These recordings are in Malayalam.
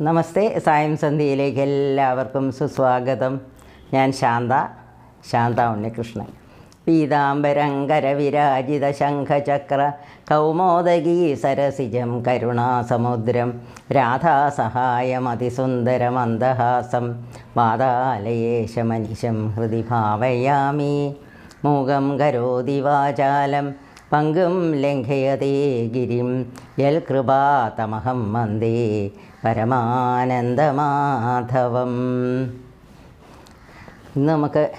നമസ്തേ സായം സന്ധ്യയിലേക്ക് എല്ലാവർക്കും സുസ്വാഗതം. ഞാൻ ശാന്ത ശാന്ത ഉണ്ണികൃഷ്ണൻ. പീതാംബരങ്കര വിരാജിത ശംഖചക്ര കൗമോദകീ സരസിജം കരുണാസമുദ്രം രാധാസഹായമതിസുന്ദരമന്ദഹാസം വാതാലയേശമനിശം ഹൃദി ഭാവയാമി. മൂകം കരോതി വാചാലം പങ്കും ലംഘയതേ ഗിരിം യൽ കൃപാതമഹം വന്ദേ. പരമാനന്ദമാധവം. ഇന്ന് നമുക്ക്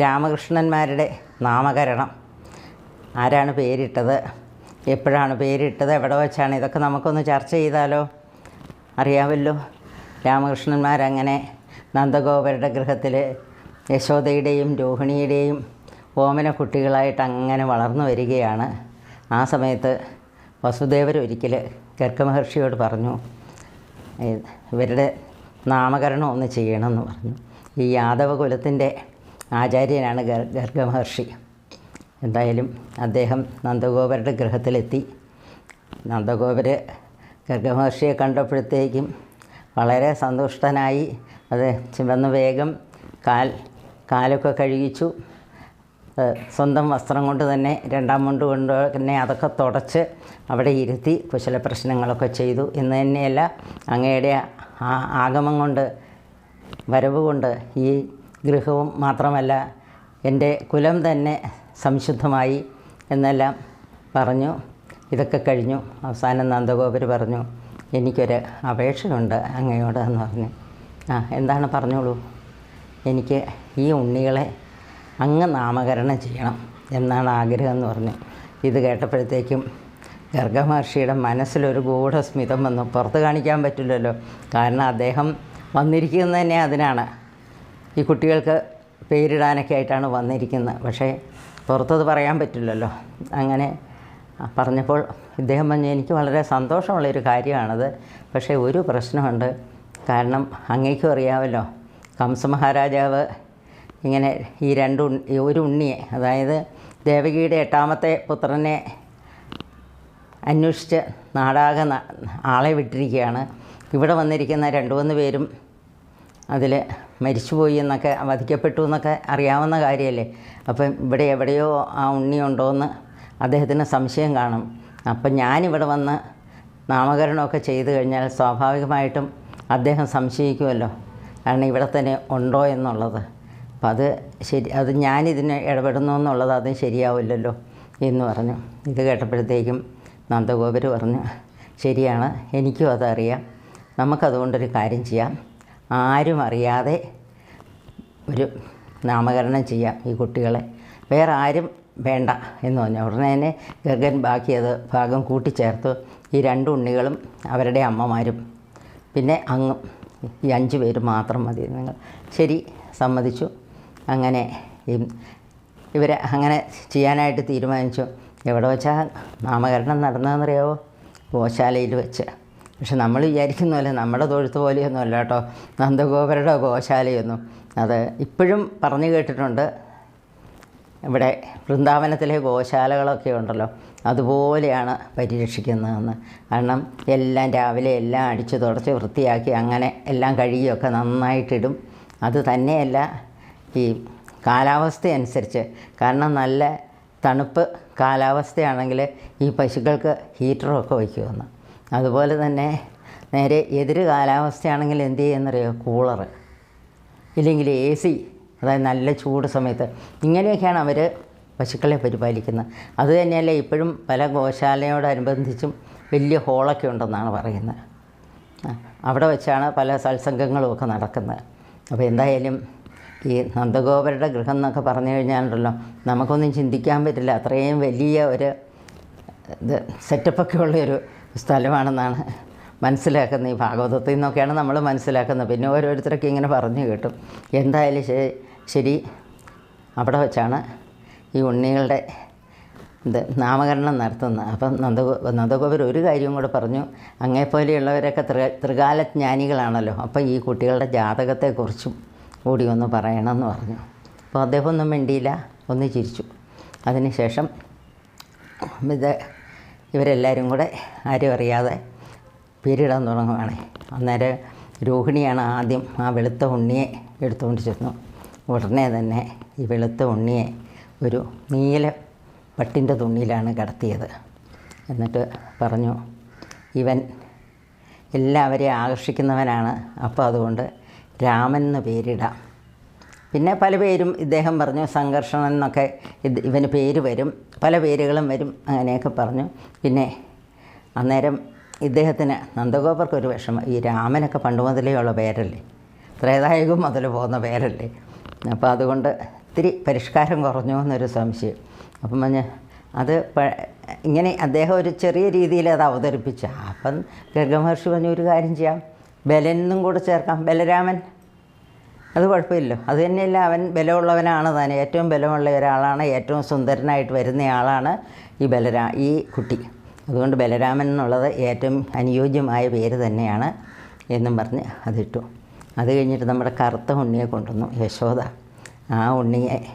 രാമകൃഷ്ണന്മാരുടെ നാമകരണം. ആരാണ് പേരിട്ടത്? എപ്പോഴാണ് പേരിട്ടത്? എവിടെ വെച്ചാണ്? ഇതൊക്കെ നമുക്കൊന്ന് ചർച്ച ചെയ്താലോ? അറിയാമല്ലോ. രാമകൃഷ്ണന്മാരങ്ങനെ നന്ദഗോപരുടെ ഗൃഹത്തിൽ യശോദയുടെയും രോഹിണിയുടെയും ഓമന കുട്ടികളായിട്ട് അങ്ങനെ വളർന്നു വരികയാണ്. ആ സമയത്ത് വസുദേവർ ഒരിക്കൽ ഗർഗമഹർഷിയോട് പറഞ്ഞു ഇവരുടെ നാമകരണം ഒന്ന് ചെയ്യണമെന്ന് പറഞ്ഞു. ഈ യാദവ കുലത്തിന്റെ ആചാര്യനാണ് ഗർഗ മഹർഷി. എന്തായാലും അദ്ദേഹം നന്ദഗോപരുടെ ഗൃഹത്തിലെത്തി. ഗർഗ മഹർഷിയെ കണ്ടപ്പോഴത്തേക്കും വളരെ സന്തുഷ്ടനായി അത് വന്ന് വേഗം കാൽ കാലൊക്കെ കഴുകിച്ചു. സ്വന്തം വസ്ത്രം കൊണ്ട് തന്നെ രണ്ടാം മുണ്ട് കൊണ്ട് തന്നെ അതൊക്കെ തുടച്ച് അവിടെ ഇരുത്തി കുശല പ്രശ്നങ്ങളൊക്കെ ചെയ്തു. എന്ന് തന്നെയല്ല അങ്ങയുടെ ആഗമം കൊണ്ട് വരവ് കൊണ്ട് ഈ ഗൃഹവും മാത്രമല്ല എന്റെ കുലം തന്നെ സംശുദ്ധമായി എന്നെല്ലാം പറഞ്ഞു. ഇതൊക്കെ കഴിഞ്ഞു. അവസാനം നന്ദഗോപർ പറഞ്ഞു എനിക്കൊരു അപേക്ഷയുണ്ട് അങ്ങയോട് എന്ന് പറഞ്ഞു. ആ എന്താണ് പറഞ്ഞോളൂ? എനിക്ക് ഈ ഉണ്ണികളെ അങ്ങ് നാമകരണം ചെയ്യണം എന്നാണ് ആഗ്രഹം എന്ന് പറഞ്ഞു ഇത് കേട്ടപ്പോഴത്തേക്കും ഗർഗമഹർഷിയുടെ മനസ്സിലൊരു ഗൂഢസ്മിതം വന്നു. പുറത്ത് കാണിക്കാൻ പറ്റില്ലല്ലോ. കാരണം അദ്ദേഹം വന്നിരിക്കുന്നത് തന്നെ അതിനാണ്. ഈ കുട്ടികൾക്ക് പേരിടാനൊക്കെ ആയിട്ടാണ് വന്നിരിക്കുന്നത്. പക്ഷേ പുറത്തത് പറയാൻ പറ്റില്ലല്ലോ. അങ്ങനെ പറഞ്ഞപ്പോൾ ഇദ്ദേഹം പറഞ്ഞു എനിക്ക് വളരെ സന്തോഷമുള്ളൊരു കാര്യമാണത്. പക്ഷേ ഒരു പ്രശ്നമുണ്ട്. കാരണം അങ്ങേക്കും അറിയാമല്ലോ. കംസമഹാരാജാവ് ഇങ്ങനെ ഈ രണ്ട് ഒരു ഉണ്ണിയെ അതായത് ദേവകിയുടെ എട്ടാമത്തെ പുത്രനെ അന്വേഷിച്ച് നാടാകെ ആളെ വിട്ടിരിക്കുകയാണ്. ഇവിടെ വന്നിരിക്കുന്ന രണ്ടു മൂന്ന് പേരും അതിൽ മരിച്ചുപോയി എന്നൊക്കെ വധിക്കപ്പെട്ടു എന്നൊക്കെ അറിയാവുന്ന കാര്യമല്ലേ അപ്പം ഇവിടെ എവിടെയോ ആ ഉണ്ണി ഉണ്ടോയെന്ന് അദ്ദേഹത്തിന് സംശയം കാണും. അപ്പം ഞാനിവിടെ വന്ന് നാമകരണമൊക്കെ ചെയ്തു കഴിഞ്ഞാൽ സ്വാഭാവികമായിട്ടും അദ്ദേഹം സംശയിക്കുമല്ലോ. കാരണം ഇവിടെ തന്നെ ഉണ്ടോ എന്നുള്ളത്. അപ്പം അത് ശരി അത് ഞാനിതിന് ഇടപെടുന്നു എന്നുള്ളത് അത് ശരിയാവില്ലല്ലോ എന്ന് പറഞ്ഞു. ഇത് കേട്ടപ്പോഴത്തേക്കും നന്ദഗോപർ പറഞ്ഞു ശരിയാണ് എനിക്കും അതറിയാം. നമുക്കതുകൊണ്ടൊരു കാര്യം ചെയ്യാം. ആരും അറിയാതെ ഒരു നാമകരണം ചെയ്യാം ഈ കുട്ടികളെ. വേറെ ആരും വേണ്ട എന്ന് പറഞ്ഞു. ഉടനെ തന്നെ ഗഗൻ ബാക്കി അത് ഭാഗം കൂട്ടിച്ചേർത്തു. ഈ രണ്ട് ഉണ്ണികളും അവരുടെ അമ്മമാരും. പിന്നെ അങ്ങും ഈ അഞ്ച് പേര് മാത്രം മതി. നിങ്ങൾ ശരി സമ്മതിച്ചു. അങ്ങനെ ഇവർ അങ്ങനെ ചെയ്യാനായിട്ട് തീരുമാനിച്ചു. എവിടെ വെച്ചാൽ നാമകരണം നടന്നതെന്നറിയാവോ? ഗോശാലയിൽ വെച്ച്. പക്ഷെ നമ്മൾ വിചാരിക്കുന്ന പോലെ നമ്മുടെ തൊഴുത്ത് പോലെയൊന്നും അല്ല കേട്ടോ. നന്ദഗോപരുടെ ഗോശാലയൊന്നും. അത് ഇപ്പോഴും പറഞ്ഞു കേട്ടിട്ടുണ്ട്. ഇവിടെ വൃന്ദാവനത്തിലെ ഗോശാലകളൊക്കെ ഉണ്ടല്ലോ. അതുപോലെയാണ് പരിരക്ഷിക്കുന്നതെന്ന്. കാരണം എല്ലാം രാവിലെ എല്ലാം അടിച്ചു തുടച്ച് വൃത്തിയാക്കി അങ്ങനെ എല്ലാം കഴുകിയൊക്കെ നന്നായിട്ടിടും. അത് തന്നെയല്ല ഈ കാലാവസ്ഥ അനുസരിച്ച് കാരണം നല്ല തണുപ്പ് കാലാവസ്ഥയാണെങ്കിൽ ഈ പശുക്കൾക്ക് ഹീറ്ററൊക്കെ വയ്ക്കുമെന്ന്. അതുപോലെ തന്നെ നേരെ എതിര് കാലാവസ്ഥയാണെങ്കിൽ എന്ത് ചെയ്യുമെന്നറിയോ? കൂളറ് ഇല്ലെങ്കിൽ എ സി അതായത് നല്ല ചൂട് സമയത്ത്. ഇങ്ങനെയൊക്കെയാണ് അവർ പശുക്കളെ പരിപാലിക്കുന്നത്. അത് തന്നെയല്ല ഇപ്പോഴും പല ഗോശാലയോടനുബന്ധിച്ചും വലിയ ഹോളൊക്കെ ഉണ്ടെന്നാണ് പറയുന്നത്. അവിടെ വെച്ചാണ് പല സത്സംഗങ്ങളും ഒക്കെ നടക്കുന്നത്. അപ്പോൾ എന്തായാലും ഈ നന്ദഗോപരുടെ ഗൃഹം എന്നൊക്കെ പറഞ്ഞു കഴിഞ്ഞാലുണ്ടല്ലോ നമുക്കൊന്നും ചിന്തിക്കാൻ പറ്റില്ല. അത്രയും വലിയ ഒരു ഇത് സെറ്റപ്പൊക്കെ ഉള്ളൊരു സ്ഥലമാണെന്നാണ് മനസ്സിലാക്കുന്നത്. ഈ ഭാഗവതത്തിൽ നിന്നൊക്കെയാണ് നമ്മൾ മനസ്സിലാക്കുന്നത്. പിന്നെ ഓരോരുത്തരൊക്കെ ഇങ്ങനെ പറഞ്ഞു കേട്ടും. എന്തായാലും ശരി ശരി. അവിടെ വെച്ചാണ് ഈ ഉണ്ണികളുടെ ഇത് നാമകരണം നടത്തുന്നത്. അപ്പം നന്ദഗോ നന്ദഗോപർ ഒരു കാര്യവും കൂടെ പറഞ്ഞു. അങ്ങേപ്പോലെയുള്ളവരൊക്കെ ത്രി ത്രികാലജ്ഞാനികളാണല്ലോ അപ്പം ഈ കുട്ടികളുടെ ജാതകത്തെക്കുറിച്ചും കൂടി ഒന്ന് പറയണമെന്ന് പറഞ്ഞു. അപ്പോൾ അദ്ദേഹം ഒന്നും മിണ്ടിയില്ല. ഒന്ന് ചിരിച്ചു. അതിനുശേഷം ഇത് ഇവരെല്ലാവരും കൂടെ ആരും അറിയാതെ പേരിടാൻ തുടങ്ങുകയാണ് അന്നേരം രോഹിണിയാണ് ആദ്യം ആ വെളുത്ത ഉണ്ണിയെ എടുത്തുകൊണ്ട് ചെന്നു. ഉടനെ തന്നെ ഈ വെളുത്ത ഉണ്ണിയെ ഒരു നീല പട്ടിന്റെ തുണിയിലാണ് കിടത്തിയത്. എന്നിട്ട് പറഞ്ഞു ഇവൻ എല്ലാവരെയും ആകർഷിക്കുന്നവനാണ്. അപ്പോൾ അതുകൊണ്ട് രാമൻ എന്ന് പേരിടാം. പിന്നെ പല പേരും ഇദ്ദേഹം പറഞ്ഞു സംഘർഷണം എന്നൊക്കെ ഇത് ഇവന് പേര് വരും പല പേരുകളും വരും അങ്ങനെയൊക്കെ പറഞ്ഞു. പിന്നെ അന്നേരം ഇദ്ദേഹത്തിന് നന്ദഗോപർക്ക് ഒരു വിഷമം. ഈ രാമനൊക്കെ പണ്ട് മുതലേ ഉള്ള പേരല്ലേ? ത്രേതായുഗം മുതൽ പോകുന്ന പേരല്ലേ? അപ്പോൾ അതുകൊണ്ട് ഇത്തിരി പരിഷ്കാരം കുറഞ്ഞു എന്നൊരു സംശയം. അപ്പം പറഞ്ഞ് അത് ഇങ്ങനെ അദ്ദേഹം ഒരു ചെറിയ രീതിയിൽ അത് അവതരിപ്പിച്ച. അപ്പം ഗർഗമഹർഷി പറഞ്ഞു ഒരു കാര്യം ചെയ്യാം. ബലനും കൂടെ ചേർക്കാം. ബലരാമൻ. അത് കുഴപ്പമില്ലല്ലോ. അത് തന്നെയല്ല അവൻ ബലമുള്ളവനാണ് താൻ ഏറ്റവും ബലമുള്ള ഒരാളാണ്. ഏറ്റവും സുന്ദരനായിട്ട് വരുന്നയാളാണ് ഈ ബലരാ ഈ കുട്ടി. അതുകൊണ്ട് ബലരാമൻ എന്നുള്ളത് ഏറ്റവും അനുയോജ്യമായ പേര് തന്നെയാണ് എന്നും പറഞ്ഞ് അതിട്ടു. അത് കഴിഞ്ഞിട്ട് നമ്മുടെ കറുത്ത ഉണ്ണിയെ കൊണ്ടുവന്നു. യശോദ ആ ഉണ്ണിയെ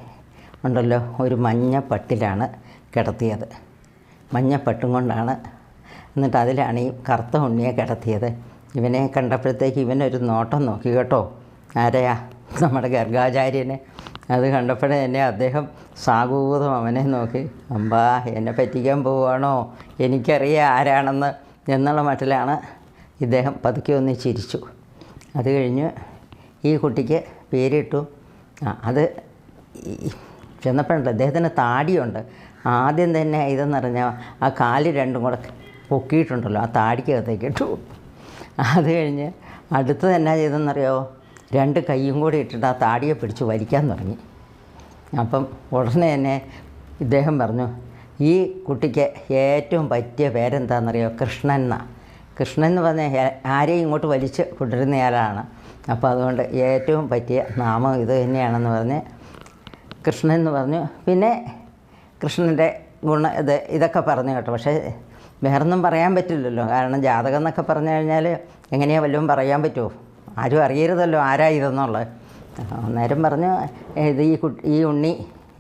ഉണ്ടല്ലോ ഒരു മഞ്ഞ പട്ടിലാണ് കിടത്തിയത്. മഞ്ഞപ്പട്ടും കൊണ്ടാണ്. എന്നിട്ട് അതിലാണ് ഈ കറുത്ത ഉണ്ണിയെ കിടത്തിയത്. ഇവനെ കണ്ടപ്പോഴത്തേക്ക് ഇവനൊരു നോട്ടം നോക്കി കേട്ടോ. ആരെയാ? നമ്മുടെ ഗർഗാചാര്യനെ. അത് കണ്ടപ്പോഴേ എന്നെ അദ്ദേഹം സാഗൂതം അവനെ നോക്കി. അമ്പാ എന്നെ പറ്റിക്കാൻ പോവുകയാണോ? എനിക്കറിയാം ആരാണെന്ന് എന്നുള്ള മട്ടിലാണ് ഇദ്ദേഹം പതുക്കെ ഒന്ന് ചിരിച്ചു. അത് കഴിഞ്ഞ് ഈ കുട്ടിക്ക് പേരിട്ടു. ആ അത് ചെന്നപ്പോഴുണ്ട് അദ്ദേഹത്തിന് താടിയുണ്ട്. ആദ്യം തന്നെ ഇതെന്ന് പറഞ്ഞാൽ ആ കാൽ രണ്ടും കൂടെ പൊക്കിയിട്ടുണ്ടല്ലോ ആ താടിക്കകത്തേക്ക് ഇട്ടു. അത് കഴിഞ്ഞ് അടുത്ത് തന്നെ ചെയ്തെന്നറിയോ രണ്ട് കൈയും കൂടി ഇട്ടിട്ട് ആ താടിയെ പിടിച്ച് വലിക്കാൻ തുടങ്ങി. അപ്പം ഉടനെ തന്നെ ഇദ്ദേഹം പറഞ്ഞു ഈ കുട്ടിക്ക് ഏറ്റവും പറ്റിയ പേരെന്താണെന്നറിയോ കൃഷ്ണൻ എന്നാ. കൃഷ്ണൻ എന്ന് പറഞ്ഞാൽ ആരെയും ഇങ്ങോട്ട് വലിച്ച് കൊണ്ടിരുന്നയാളാണ് അപ്പോൾ അതുകൊണ്ട് ഏറ്റവും പറ്റിയ നാമം ഇത് തന്നെയാണെന്ന് പറഞ്ഞ് കൃഷ്ണൻ എന്ന് പറഞ്ഞു. പിന്നെ കൃഷ്ണന്റെ ഗുണ ഇത് ഇതൊക്കെ പറഞ്ഞു കേട്ടോ. പക്ഷേ വേറൊന്നും പറയാൻ പറ്റില്ലല്ലോ. കാരണം ജാതകം എന്നൊക്കെ പറഞ്ഞു കഴിഞ്ഞാൽ എങ്ങനെയാ വല്ലതും പറയാൻ പറ്റുമോ? ആരും അറിയരുതല്ലോ ആരാ ഇതെന്നുള്ളത്. അന്നേരം പറഞ്ഞു ഇത് ഈ കുട്ടി ഈ ഉണ്ണി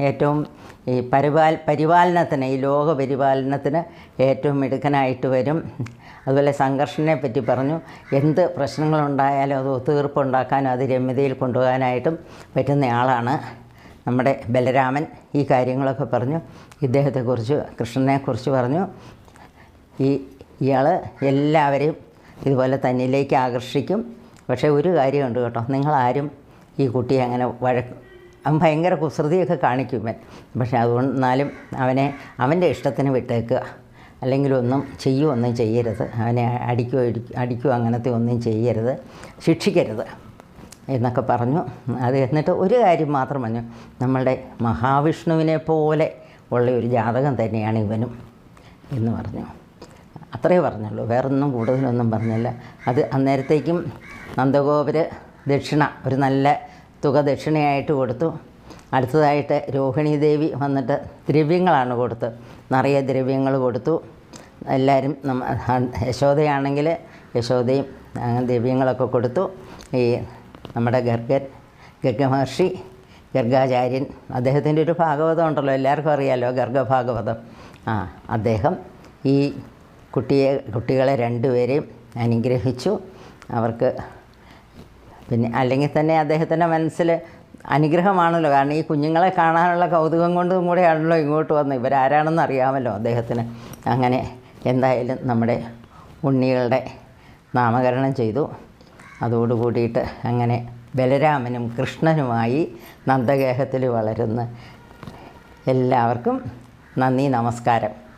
ഏറ്റവും ഈ പരിപാൽ പരിപാലനത്തിന് ഈ ലോക പരിപാലനത്തിന് ഏറ്റവും മിടുക്കനായിട്ട് വരും. അതുപോലെ സംഘർഷനെ പറ്റി പറഞ്ഞു എന്ത് പ്രശ്നങ്ങളുണ്ടായാലും അത് ഒത്തുതീർപ്പുണ്ടാക്കാനും അത് രമ്യതയിൽ കൊണ്ടുപോകാനായിട്ടും പറ്റുന്നയാളാണ് നമ്മുടെ ബലരാമൻ. ഈ കാര്യങ്ങളൊക്കെ പറഞ്ഞു ഇദ്ദേഹത്തെക്കുറിച്ച് കൃഷ്ണനെക്കുറിച്ച് പറഞ്ഞു. ഈ ഇയാൾ എല്ലാവരെയും ഇതുപോലെ തന്നിലേക്ക് ആകർഷിക്കും. പക്ഷേ ഒരു കാര്യമുണ്ട് കേട്ടോ. നിങ്ങളാരും ഈ കുട്ടിയെ അങ്ങനെ വഴക്ക് അവൻ ഭയങ്കര കുസൃതിയൊക്കെ കാണിക്കും ഇവൻ. പക്ഷേ അതുകൊണ്ട് എന്നാലും അവനെ അവന്റെ ഇഷ്ടത്തിന് വിട്ടേക്കുക അല്ലെങ്കിൽ ഒന്നും ചെയ്യുമൊന്നും ചെയ്യരുത്. അവനെ അടിക്കുകയോ അടിക്കുക അടിക്കുകയോ അങ്ങനത്തെ ഒന്നും ചെയ്യരുത്. ശിക്ഷിക്കരുത് എന്നൊക്കെ പറഞ്ഞു. അത് എന്നിട്ട് ഒരു കാര്യം മാത്രം പറഞ്ഞു. നമ്മളുടെ മഹാവിഷ്ണുവിനെ പോലെ ഉള്ള ഒരു ജാതകം തന്നെയാണ് ഇവനും എന്ന് പറഞ്ഞു. അത്രേ പറഞ്ഞുള്ളൂ. വേറൊന്നും കൂടുതലൊന്നും പറഞ്ഞില്ല. അത് അന്നേരത്തേക്കും നന്ദഗോപര് ദക്ഷിണ ഒരു നല്ല തുക ദക്ഷിണയായിട്ട് കൊടുത്തു. അടുത്തതായിട്ട് രോഹിണി ദേവി വന്നിട്ട് ദ്രവ്യങ്ങളാണ് കൊടുത്ത്. നിറയെ ദ്രവ്യങ്ങൾ കൊടുത്തു. എല്ലാവരും നമ്മ യശോദയാണെങ്കിൽ യശോദയും ദ്രവ്യങ്ങളൊക്കെ കൊടുത്തു. ഈ നമ്മുടെ ഗർഗൻ ഗർഗമഹർഷി ഗർഗാചാര്യൻ അദ്ദേഹത്തിന്റെ ഒരു ഭാഗവതം ഉണ്ടല്ലോ. എല്ലാവർക്കും അറിയാമല്ലോ ഗർഗഭാഗവതം. ആ അദ്ദേഹം ഈ കുട്ടിയെ കുട്ടികളെ രണ്ടുപേരെയും അനുഗ്രഹിച്ചു. അവർക്ക് പിന്നെ അല്ലെങ്കിൽ തന്നെ അദ്ദേഹത്തിന്റെ മനസ്സിൽ അനുഗ്രഹമാണല്ലോ. കാരണം ഈ കുഞ്ഞുങ്ങളെ കാണാനുള്ള കൗതുകം കൊണ്ടും കൂടെയാണല്ലോ ഇങ്ങോട്ട് വന്നത്. ഇവരാരാണെന്ന് അറിയാമല്ലോ അദ്ദേഹത്തിന്. അങ്ങനെ എന്തായാലും നമ്മുടെ ഉണ്ണികളുടെ നാമകരണം ചെയ്തു. അതോടുകൂടിയിട്ട് അങ്ങനെ ബലരാമനും കൃഷ്ണനുമായി നന്ദഗേഹത്തിൽ വളരുന്ന എല്ലാവർക്കും നന്ദി നമസ്കാരം.